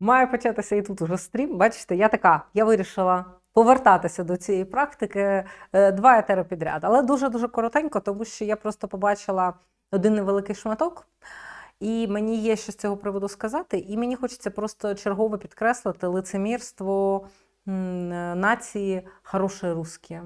Має початися і тут уже стрім. Бачите, я така, я вирішила повертатися до цієї практики е, два етери підряд. Але дуже-дуже коротенько, тому що я просто побачила один невеликий шматок, і мені є що з цього приводу сказати. І мені хочеться просто чергово підкреслити лицемірство нації хороші русські.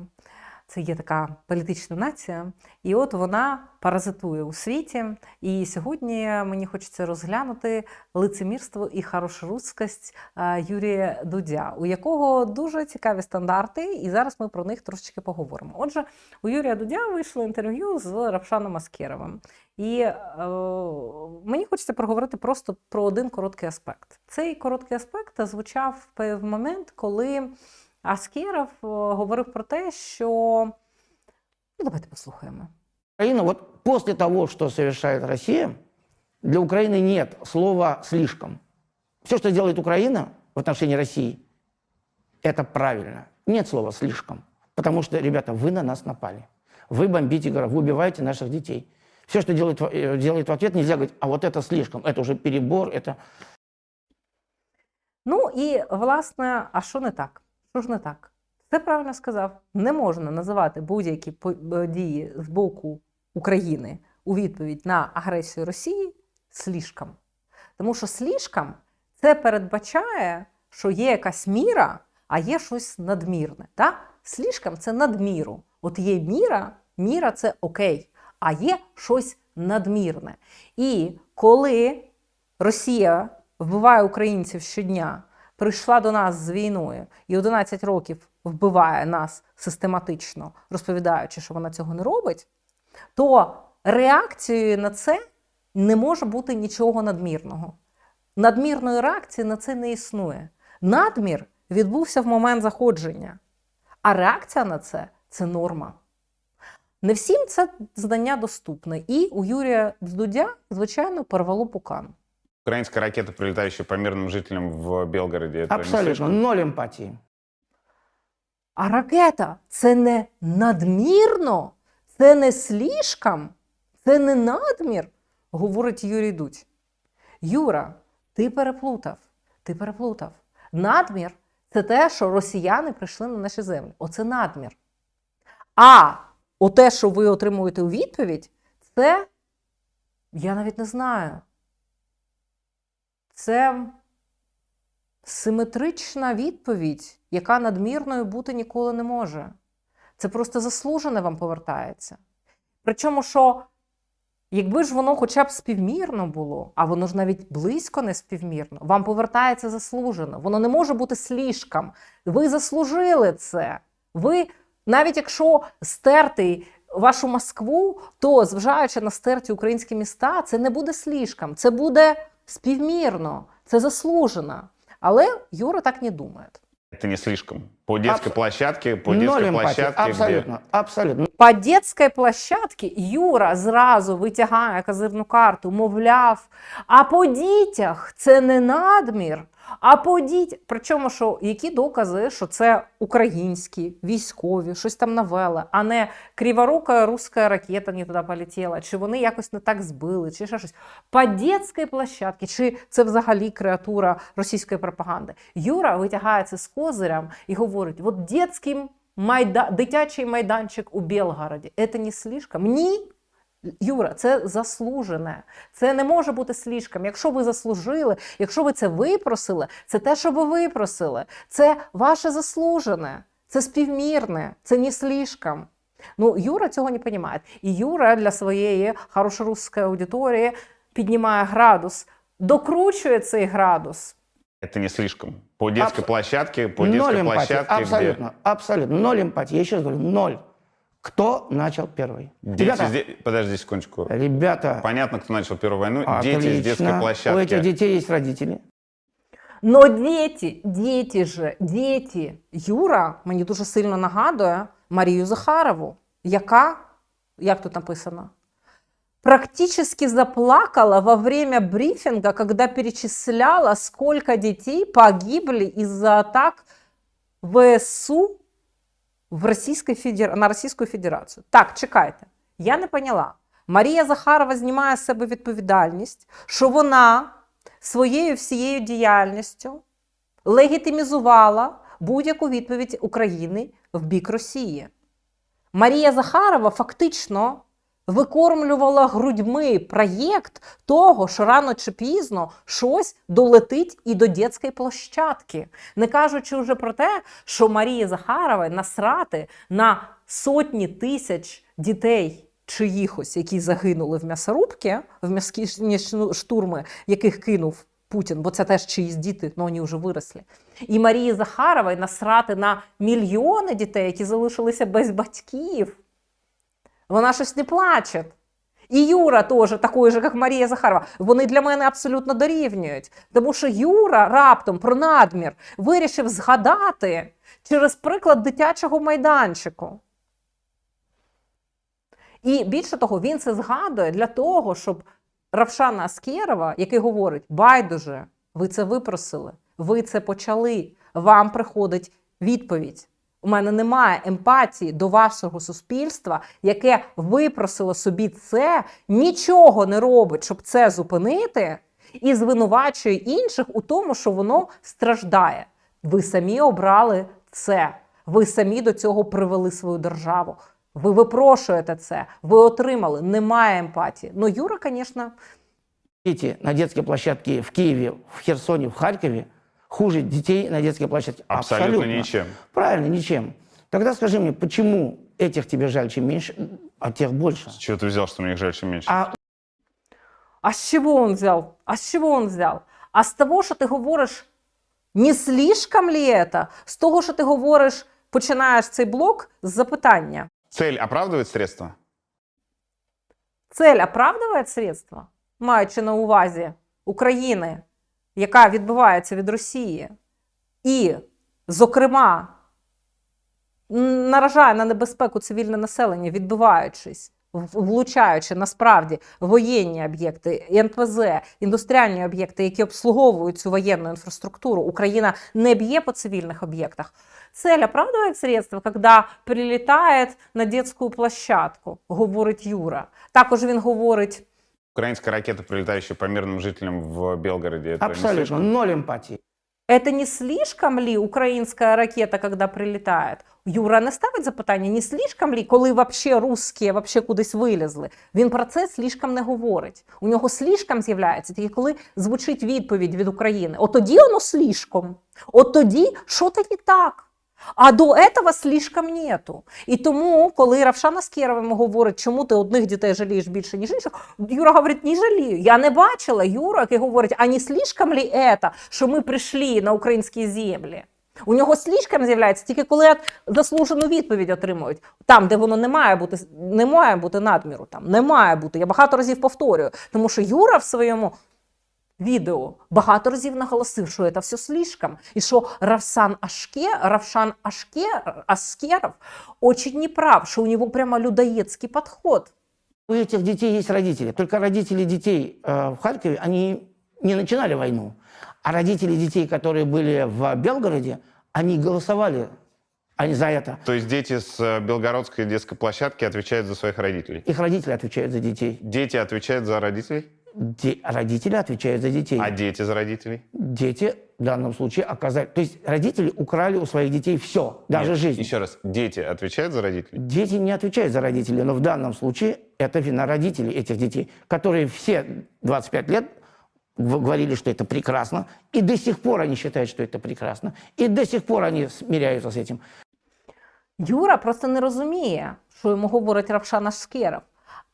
Це є така політична нація, і от вона паразитує у світі. І сьогодні мені хочеться розглянути лицемірство і хорошорусскость е, Юрія Дудя, у якого дуже цікаві стандарти, і зараз ми про них трошечки поговоримо. Отже, у Юрія Дудя вийшло інтерв'ю з Равшаном Аскеровим. І е, мені хочеться проговорити просто про один короткий аспект. Цей короткий аспект звучав в момент, коли Аскеров е, говорив про те, що ну, давайте послухаємо. Украина, вот после того, что совершает Россия, для Украины нет слова «слишком». Все, что делает Украина в отношении России, это правильно. Нет слова «слишком». Потому что, ребята, вы на нас напали. Вы бомбите город, вы убиваете наших детей. Все, что делает, в- э, делает в ответ, нельзя говорить, а вот это слишком, это уже перебор, это... Ну і власне, а що не так? Що ж не так? Це правильно сказав. Не можна називати будь-які по- е, з боку України у відповідь на агресію Росії слишком. Тому що слишком це передбачає, що є якась міра, а є щось надмірне. Так? Слишком це надміру. От є міра, міра це окей, а є щось надмірне. І коли Росія вбиває українців щодня, прийшла до нас з війною і 11 років вбиває нас систематично, розповідаючи, що вона цього не робить, то реакцією на це не може бути нічого надмірного. Надмірної реакції на це не існує. Надмір відбувся в момент заходження, а реакція на це це норма. Не всім це знання доступне. І у Юрія Дудя, звичайно, порвало пукан. Украинская ракета, прилетающая по мирным жителям в Белгороде, это не Абсолютно слишком? ноль эмпатии. А ракета це не надмірно, це не слишком, це не надмір, говорить Юрій Дудь. Юра, ти переплутав. Ти переплутав. Надмір це те, що росіяни прийшли на наші землі. Оце надмір. А оте, що ви отримуєте у відповідь, це я навіть не знаю. Це симетрична відповідь, яка надмірною бути ніколи не може. Це просто заслужене вам повертається. Причому, що якби ж воно хоча б співмірно було, а воно ж навіть близько не співмірно, вам повертається заслужено. Воно не може бути слишком. Ви заслужили це. Ви, навіть якщо стерти вашу Москву, то, зважаючи на стерті українські міста, це не буде слишком, це буде співмірно, це заслужено. Але Юра так не думає. Це не слишком. По детской Абс- площадке, по детской эмпатии. площадке, где... Абсолютно, абсолютно. По детській площадці Юра зразу витягає козирну карту, мовляв, а по дітях це не надмір. А по дітях, причому, що які докази, що це українські, військові, щось там навели, а не криворука руська ракета не туди полетіла, чи вони якось не так збили, чи ще щось. По детській площадці, чи це взагалі креатура російської пропаганди. Юра витягає це з козирям і говорить: от дитським майда... дитячий майданчик у Белгороді. Це не слишком? Ні. Юра, це заслужене. Це не може бути слишком. Якщо ви заслужили, якщо ви це випросили, це те, що ви випросили. Це ваше заслужене, це співмірне, це не слишком. Ну, Юра цього не розуміє. І Юра для своєї хорошорусської аудиторії піднімає градус, докручує цей градус. Это не слишком. По детской Абс- площадке, по ноль детской эмпатии. площадке, Абсолютно, абсолютно. Ноль эмпатии. Я еще раз говорю, ноль. Кто начал первый? где... Ребята, Дети здесь- Подожди секундочку. ребята, Понятно, кто начал Первую войну. Дети отлично. с детской У площадки. этих детей есть родители. Но діти, діти же, діти. Юра мені дуже сильно нагадує Марію Захарову, яка, як тут написано, практически заплакала во время брифинга, когда перечисляла, сколько детей погибли из-за атак ВСУ в Російській Федер... на Російську Федерацію. Так, чекайте, я не поняла. Марія Захарова знімає з себе відповідальність, що вона своєю всією діяльністю легітимізувала будь-яку відповідь України в бік Росії. Марія Захарова фактично викормлювала грудьми проєкт того, що рано чи пізно щось долетить і до дитячої площадки. Не кажучи вже про те, що Марії Захаровій насрати на сотні тисяч дітей чиїхось, які загинули в м'ясорубці, в м'ясні штурми, яких кинув Путін, бо це теж чиїсь діти, але вони вже виросли. І Марії Захаровій насрати на мільйони дітей, які залишилися без батьків. Вона щось не плаче. І Юра теж такий же, як Марія Захарова. Вони для мене абсолютно дорівнюють. Тому що Юра раптом про надмір вирішив згадати через приклад дитячого майданчику. І більше того, він це згадує для того, щоб Равшана Аскєрова, який говорить: байдуже, ви це випросили, ви це почали, вам приходить відповідь. У мене немає емпатії до вашого суспільства, яке випросило собі це, нічого не робить, щоб це зупинити, і звинувачує інших у тому, що воно страждає. Ви самі обрали це. Ви самі до цього привели свою державу. Ви випрошуєте це, ви отримали. Немає емпатії. Ну, Юра, звісно, Дети на детской площадке в Киеве, в Херсоне, в Харькове хуже детей на детской площадке. Абсолютно ничем. Правильно, ничем. Тогда скажи мне, почему этих тебе жаль чем меньше, а тех больше? С чего ты взял, что мне их жаль, чем меньше? А А с чего он взял? А с чего он взял? А з того, що ти говориш, не слишком ли это? З того, що ти говориш, починаєш цей блок з запитання. Цель оправдывает средства? Цель оправдує средства, маючи на увазі України, яка відбивається від Росії, і, зокрема, наражає на небезпеку цивільне населення, відбиваючись, влучаючи насправді воєнні об'єкти, НПЗ, індустріальні об'єкти, які обслуговують цю воєнну інфраструктуру. Україна не б'є по цивільних об'єктах. Цель оправдывает средства, когда прилітає на детскую площадку, говорить Юра. Також він говорить: Украинская ракета, прилетающая по мирным жителям в Белгороде, это не абсолютно слишком? ноль эмпатии. это не слишком ли українська ракета, когда прилітає? Юра не ставить запитання, не слишком ли, коли вообще русські вообще кудись вилізли. Він про це слишком не говорить. У нього слишком з'являється тільки коли звучить відповідь від України. От тоді воно слишком. От тоді що тоді так? А до этого слишком нету. І тому, коли Равшана Скєрова йому говорить, чому ти одних дітей жалієш більше, ніж інших, Юра говорить, не жалію. Я не бачила Юра, який говорить, а не слишком ли это, що ми прийшли на українські землі? У нього слишком з'являється тільки коли заслужену відповідь отримують. Там, де воно не має бути, не має бути надміру, там не має бути. Я багато разів повторюю. Тому що Юра в своєму відео багато разів наголосив, що це все слишком, і що Равсан Ашке, Равшан Ашке, Аскеров очень не прав, що у нього прямо людоедский подход. У этих детей есть родители. Только родители детей э, в Харькове, они не начинали войну. А родители детей, которые были в Белгороде, они голосовали они за это. То есть дети с э, Белгородской детской площадки отвечают за своих родителей? Их родители отвечают за детей. Дети отвечают за родителей? Де- родители отвечают за детей. А дети за родителей? Дети в данном случае оказали... То есть родители украли у своих детей все, даже Нет, жизнь. Еще раз, дети отвечают за родителей? Дети не отвечают за родителей, но в данном случае это вина родителей этих детей, которые все 25 лет в- говорили, что это прекрасно, и до сих пор они считают, что это прекрасно, и до сих пор они смиряются с этим. Юра просто не розуміє, що йому говорить Равшан Ашкеров.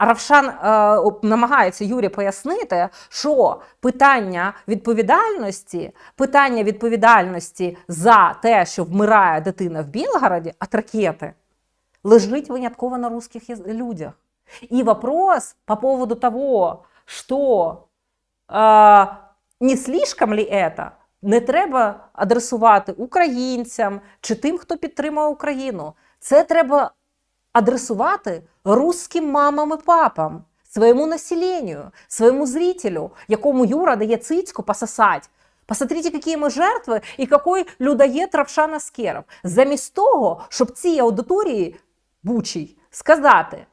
А Равшан е, намагається Юрі пояснити, що питання відповідальності, питання відповідальності за те, що вмирає дитина в Білгороді, от ракети, лежить винятково на русских яз- людях. И вопрос по поводу того, что е, не слишком ли это, не треба адресувати українцям чи тим, хто підтримує Україну. Це треба адресувати русським мамам і папам, своєму населенню, своєму зрителю, якому Юра дає цицьку пососать. Посмотрите, які ми жертви і який людоєд Равшан Аскеров. Замість того, щоб цій аудиторії бучій сказати,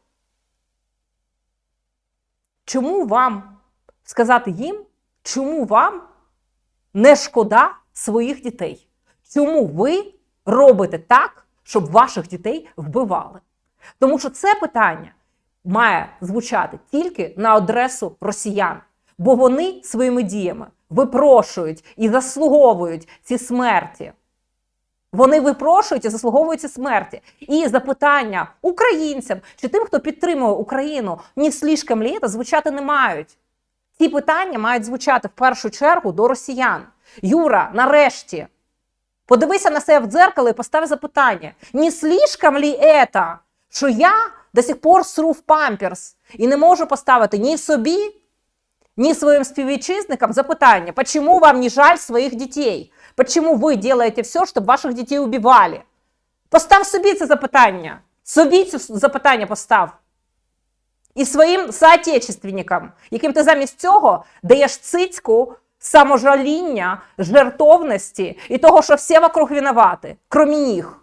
чому вам сказати їм, чому вам не шкода своїх дітей? Чому ви робите так, щоб ваших дітей вбивали? Тому що це питання має звучати тільки на адресу росіян, бо вони своїми діями випрошують і заслуговують ці смерті. Вони випрошують і заслуговують ці смерті. І запитання українцям чи тим, хто підтримує Україну, не слишком ли це, звучати не мають. Ці питання мають звучати в першу чергу до росіян. Юра, нарешті, подивися на себе в дзеркало і постав запитання: не слишком ли это, що я до сих пор сру в памперс і не можу поставити ні собі, ні своїм співвітчизникам запитання, почему вам не жаль своїх дітей? Почему ви делаете все, щоб ваших дітей убивали? Постав собі це запитання. Собі це запитання постав. І своїм соотечественникам, яким ти замість цього даєш цицьку саможаління, жертовності і того, що всі вокруг винувати, крім них.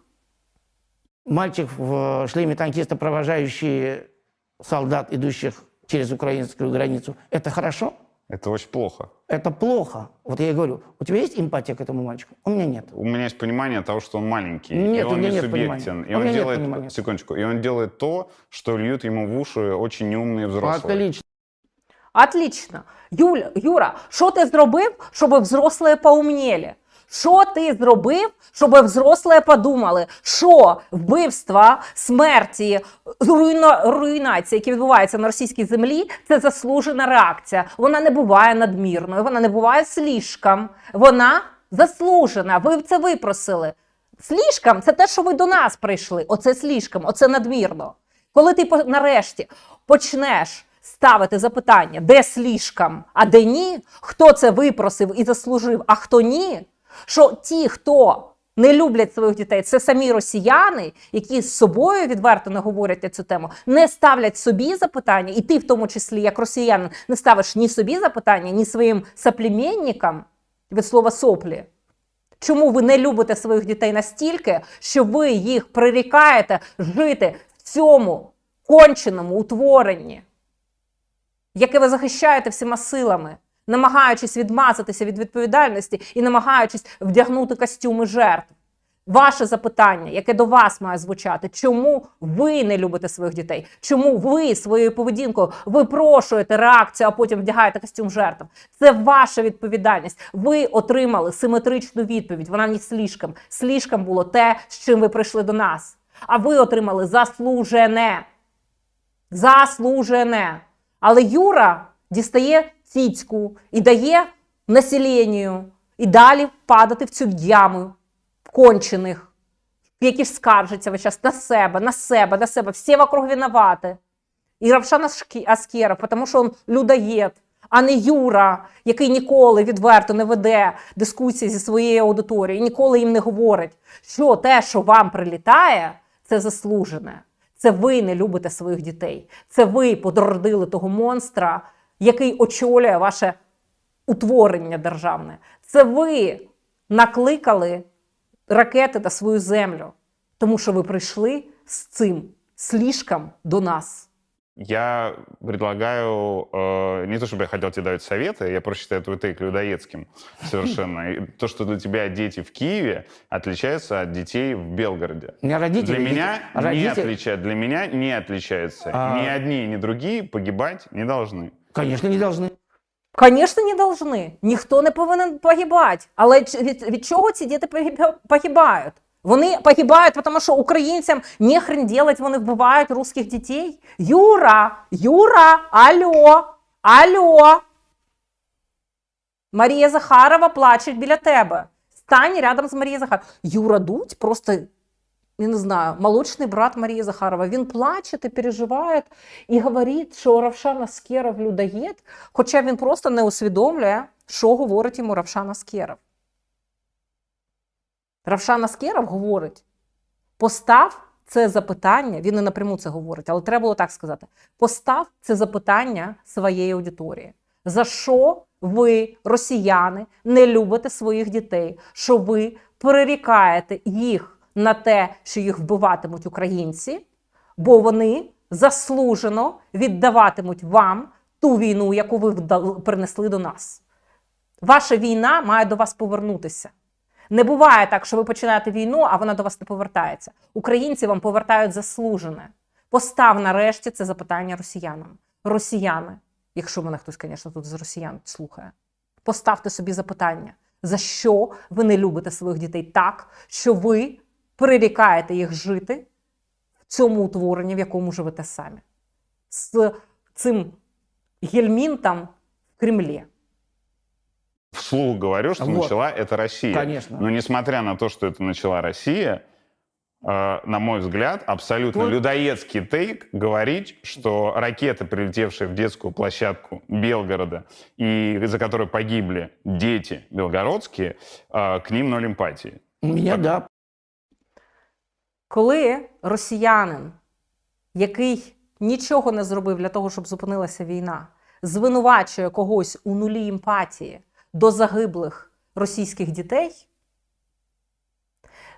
Мальчик в шлеме танкиста, провожающий солдат, идущих через украинскую границу, это хорошо? Это очень плохо. Это плохо. Вот я и говорю, у тебя есть эмпатия к этому мальчику? У меня нет. У меня есть понимание того, что он маленький, Нет, и у он меня не нет субъектен. понимания. И У он меня нет делает, понимания. секундочку, и он делает то, что льют ему в уши очень неумные взрослые. Отлично. Отлично. Юля, Юра, що ти зробив, щоб взрослі поумніли? Що ти зробив, щоб взрослі подумали, що вбивства, смерті, руйна, руйнації, які відбуваються на російській землі, це заслужена реакція. Вона не буває надмірною, вона не буває слишком. Вона заслужена. Ви це випросили. Слишком це те, що ви до нас прийшли. Оце слишком, оце надмірно. Коли ти нарешті почнеш ставити запитання, де слишком, а де ні, хто це випросив і заслужив, а хто ні, що ті, хто не люблять своїх дітей, це самі росіяни, які з собою відверто не говорять на цю тему, не ставлять собі запитання, і ти, в тому числі, як росіянин, не ставиш ні собі запитання, ні своїм соплеменникам від слова соплі. Чому ви не любите своїх дітей настільки, що ви їх прирікаєте жити в цьому конченому утворенні, яке ви захищаєте всіма силами, намагаючись відмазатися від відповідальності і намагаючись вдягнути костюми жертв? Ваше запитання, яке до вас має звучати, чому ви не любите своїх дітей? Чому ви своєю поведінкою випрошуєте реакцію, а потім вдягаєте костюм жертв? Це ваша відповідальність. Ви отримали симетричну відповідь. Вона не слишком. Слишком було те, з чим ви прийшли до нас. А ви отримали заслужене. Заслужене. Але Юра дістає цицьку і дає населенню і далі падати в цю яму кончених, які скаржаться весь час на себе, на себе, на себе. Всі вокруг винувати. І Равшан Аскеров, тому що він людоєд, а не Юра, який ніколи відверто не веде дискусії зі своєю аудиторією, ніколи їм не говорить, що те, що вам прилітає, це заслужене. Це ви не любите своїх дітей. Це ви подродили того монстра, який очолює ваше утворення державне. Це ви накликали ракети на свою землю, тому що ви прийшли з цим слишком до нас. Я предлагаю, э, не то чтобы я хотел тебе давать советы, я просто считаю твой тейк людоедским совершенно. И то, что для тебя дети в Киеве отличаются от детей в Белгороде. У меня родители... Для меня не родители- отличают, для меня не отличаются. А- Ни одни, ни другие погибать не должны. Конечно, не должны. Звісно, не должны. Ніхто не повинен погибати. Але ч- від, від чого ці діти погиб- погибають? Вони погибають, тому що українцям не хрен делать, вони вбивають русських дітей. Юра, Юра, алло, алло. Марія Захарова плаче біля тебе. Стань рядом з Марією Захаровою. Юра Дудь просто, я не знаю, молочний брат Марії Захарова. Він плаче і переживає і говорить, що Равшан Аскеров людоєд, хоча він просто не усвідомлює, що говорить йому Равшан Аскеров. Равшан Аскеров говорить: постав це запитання, він не напряму це говорить, але треба було так сказати: постав це запитання своєї аудиторії. За що ви, росіяни, не любите своїх дітей? Що ви перерікаєте їх на те, що їх вбиватимуть українці, бо вони заслужено віддаватимуть вам ту війну, яку ви принесли до нас. Ваша війна має до вас повернутися. Не буває так, що ви починаєте війну, а вона до вас не повертається. Українці вам повертають заслужене. Постав нарешті це запитання росіянам. Росіяни, якщо мене хтось, звісно, тут з росіян слухає, поставте собі запитання, за що ви не любите своїх дітей так, що ви прирікаєте їх жити в цьому утворенні, в якому живете самі, з цим гельмінтом в Кремлі. Вслух говорю, что Вот. начала это Россия. Конечно. Но несмотря на то, что это начала Россия, э, на мой взгляд, абсолютно Вот. людоедский тейк говорить, что ракеты, прилетевшие в детскую площадку Белгорода и за которой погибли дети белгородские, э, к ним ноль эмпатии. У меня, да, Коли росіянин, який нічого не зробив для того, щоб зупинилася війна, звинувачує когось у нулі емпатії до загиблих російських дітей,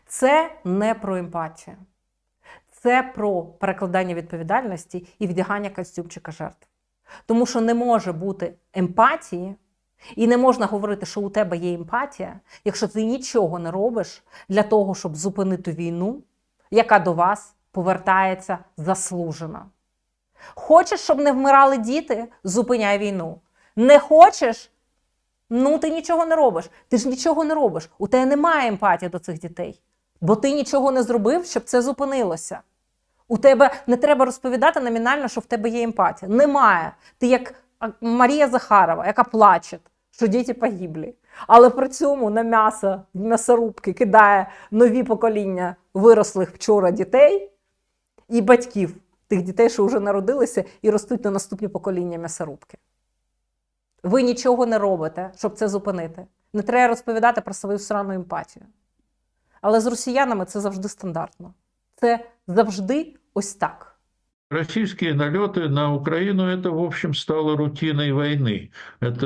це не про емпатію. Це про перекладання відповідальності і вдягання костюмчика жертв. Тому що не може бути емпатії, і не можна говорити, що у тебе є емпатія, якщо ти нічого не робиш для того, щоб зупинити війну, яка до вас повертається заслужена. Хочеш, щоб не вмирали діти, зупиняй війну. Не хочеш, ну ти нічого не робиш. Ти ж нічого не робиш. У тебе немає емпатії до цих дітей, бо ти нічого не зробив, щоб це зупинилося. У тебе не треба розповідати номінально, що в тебе є емпатія. Немає. Ти як Марія Захарова, яка плаче, що діти погиблі. Але при цьому на м'ясо в м'ясорубки кидає нові покоління вирослих вчора дітей і батьків тих дітей, що вже народилися і ростуть на наступні покоління м'ясорубки. Ви нічого не робите, щоб це зупинити. Не треба розповідати про свою срану емпатію. Але з росіянами це завжди стандартно. Це завжди ось так. Российские налеты на Украину это, в общем, стало рутиной войны. Это,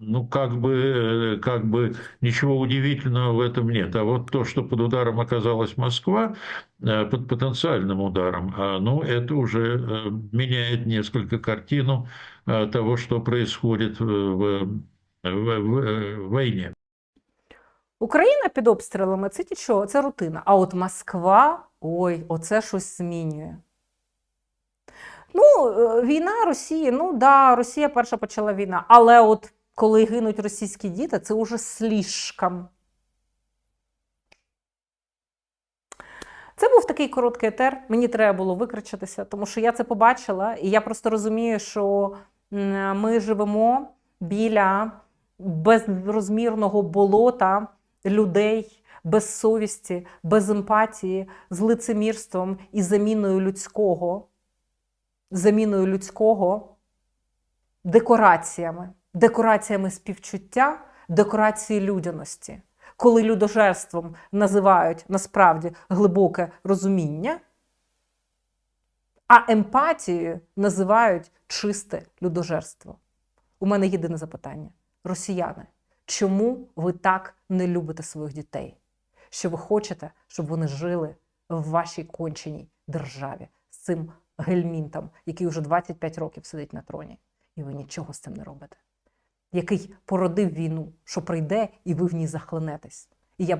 ну, как бы, э, как бы ничего удивительного в этом нет. А вот то, что под ударом оказалась Москва, э, под потенциальным ударом, а, ну, это уже э, меняет несколько картину э, того, что происходит в, в, в- в войне. Україна під обстрілами це нічого, це рутина. А от Москва, ой, оце щось змінює. Ну, е, війна Росії, ну да, Росія перша почала війна. Але от коли гинуть російські діти, це уже слишком. Це був такий короткий етер. Мені треба було викричатися, тому що я це побачила, і я просто розумію, що ми живемо біля безрозмірного болота людей без совісті, без емпатії, з лицемірством і заміною людського, заміною людського декораціями, декораціями співчуття, декорації людяності. Коли людожерством називають насправді глибоке розуміння, а емпатією називають чисте людожерство. У мене єдине запитання: росіяни, чому ви так не любите своїх дітей? Що ви хочете, щоб вони жили в вашій конченій державі з цим гельмінтом, який уже 25 років сидить на троні, і ви нічого з цим не робите? Який породив війну, що прийде, і ви в ній захлинетесь. І я бажаю